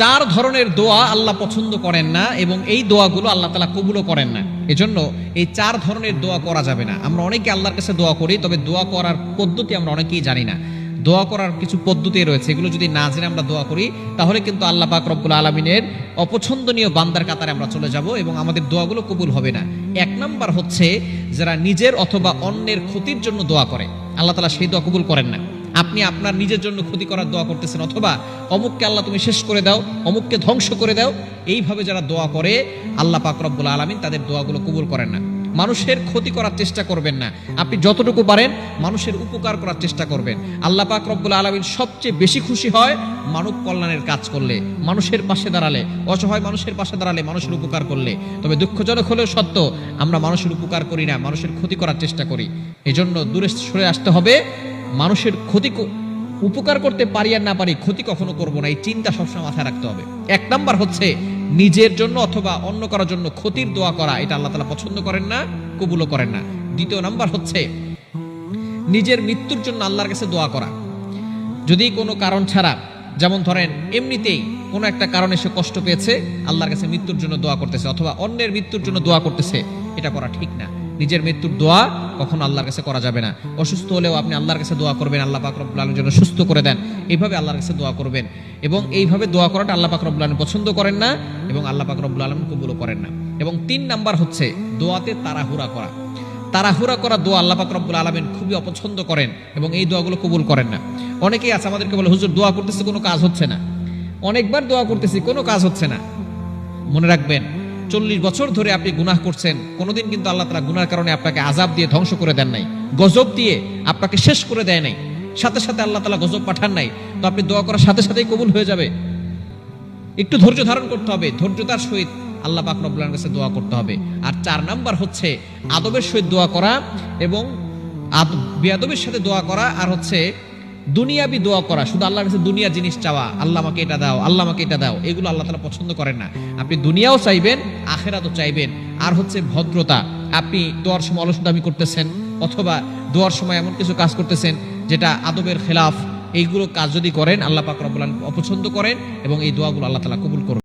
চার ধরনের দোয়া আল্লাহ পছন্দ করেন না এবং এই দোয়াগুলো আল্লাহ তালা কবুলও করেন না। এজন্য এই চার ধরনের দোয়া করা যাবে না। আমরা অনেকে আল্লাহর কাছে দোয়া করি, তবে দোয়া করার পদ্ধতি আমরা অনেকেই জানি না। দোয়া করার কিছু পদ্ধতি রয়েছে। এগুলো যদি না জেনে আমরা দোয়া করি, তাহলে কিন্তু আল্লাহ পাক রব্বুল আলমিনের অপছন্দনীয় বান্দার কাতারে আমরা চলে যাব এবং আমাদের দোয়াগুলো কবুল হবে না। এক নাম্বার হচ্ছে, যারা নিজের অথবা অন্যের ক্ষতির জন্য দোয়া করে, আল্লাহ তালা সেই দোয়া কবুল করেন না। আপনি আপনার নিজের জন্য ক্ষতি করার দোয়া করতেছেন, অথবা অমুককে আল্লাহ তুমি শেষ করে দাও, অমুককে ধ্বংস করে দাও, এইভাবে যারা দোয়া করে, আল্লাহ পাক রব্বুল আলমিন তাদের দোয়াগুলো কবুল করেন না। মানুষের ক্ষতি করার চেষ্টা করবেন না। আপনি যতটুকু পারেন, মানুষের উপকার করার চেষ্টা করবেন। আল্লাহ পাক রব্বুল আলমিন সবচেয়ে বেশি খুশি হয় মানব কল্যাণের কাজ করলে, মানুষের পাশে দাঁড়ালে, অসহায় মানুষের পাশে দাঁড়ালে মানুষের উপকার করলে। তবে দুঃখজনক হলেও সত্য, আমরা মানুষের উপকার করি না, মানুষের ক্ষতি করার চেষ্টা করি। এজন্য দূরে সরে আসতে হবে। মানুষের ক্ষতি উপকার করতে পারি আর না পারি ক্ষতি কখনো করব না। এই চিন্তা সবসময় মাথায় রাখতে হবে। এক নাম্বার হচ্ছে নিজের জন্য অথবা অন্য কারোর জন্য ক্ষতির দোয়া করা, এটা আল্লাহ তালা পছন্দ করেন না, কবুলও করেন না। দ্বিতীয় নাম্বার হচ্ছে নিজের মৃত্যুর জন্য আল্লাহর কাছে দোয়া করা। যদি কোনো কারণ ছাড়া, যেমন ধরেন এমনিতেই কোনো একটা কারণে সে কষ্ট পেয়েছে, আল্লাহর কাছে মৃত্যুর জন্য দোয়া করতেছে, অথবা অন্যের মৃত্যুর জন্য দোয়া করতেছে, এটা করা ঠিক না। নিজের মৃত্যুর দোয়া কখনো আল্লাহর কাছে করা যাবে না। অসুস্থ হলেও আপনি আল্লাহর কাছে দোয়া করবেন, আল্লাহ পাক রব্বুল আলমীর জন্য সুস্থ করে দেন। এইভাবে আল্লাহর কাছে দোয়া করবেন এবং এইভাবে দোয়া করাটা আল্লাহ পাক রব্বুল আলম পছন্দ করেন না এবং আল্লাহ পাক আলম কবুলও করেন না। এবং তিন নাম্বার হচ্ছে দোয়াতে তাড়াহুড়া করা। তাড়াহুড়া করা দোয়া আল্লাহ পাক রব্বুল আলমিন খুবই অপছন্দ করেন এবং এই দোয়াগুলো কবুল করেন না। অনেকেই আছে আমাদেরকে বলে, হুজুর, দোয়া করতেছে, কোনো কাজ হচ্ছে না। অনেকবার দোয়া করতেছি, কোনো কাজ হচ্ছে না। মনে রাখবেন চল্লিশ বছর ধরে আপনি গুনাহ করছেন, কোনোদিন কিন্তু আল্লাহ তালা গুনার কারণে আপনাকে আজাব দিয়ে ধ্বংস করে দেন নাই, গজব দিয়ে আপনাকে শেষ করে দেয় নাই, সাথে সাথে আল্লাহ তালা গজব পাঠান নাই। তো আপনি দোয়া করার সাথে সাথেই কবুল হয়ে যাবে। একটু ধৈর্য ধারণ করতে হবে, ধৈর্যতার সহিত আল্লাহ পাক রব্বুল আলামিনের কাছে দোয়া করতে হবে। আর চার নাম্বার হচ্ছে আদবের সহিত দোয়া করা এবং বেয়াদবের সাথে দোয়া করা, আর হচ্ছে দুনিয়াবি দোয়া করা, শুধু আল্লাহর কাছে দুনিয়া জিনিস চাওয়া, আল্লাহ আমাকে এটা দাও, আল্লাহ আমাকে এটা দাও, এগুলো আল্লাহ তালা পছন্দ করেন না। আপনি দুনিয়াও চাইবেন, আখেরাতও চাইবেন। আর হচ্ছে ভদ্রতা, আপনি দোয়ার সময় অলসদামি করতেছেন, অথবা দোয়ার সময় এমন কিছু কাজ করতেছেন, যেটা আদবের খেলাফ, এইগুলো কাজ যদি করেন, আল্লাহ পাক রব্বুল অপছন্দ করেন এবং এই দোয়াগুলো আল্লাহ তালা কবুল করবেন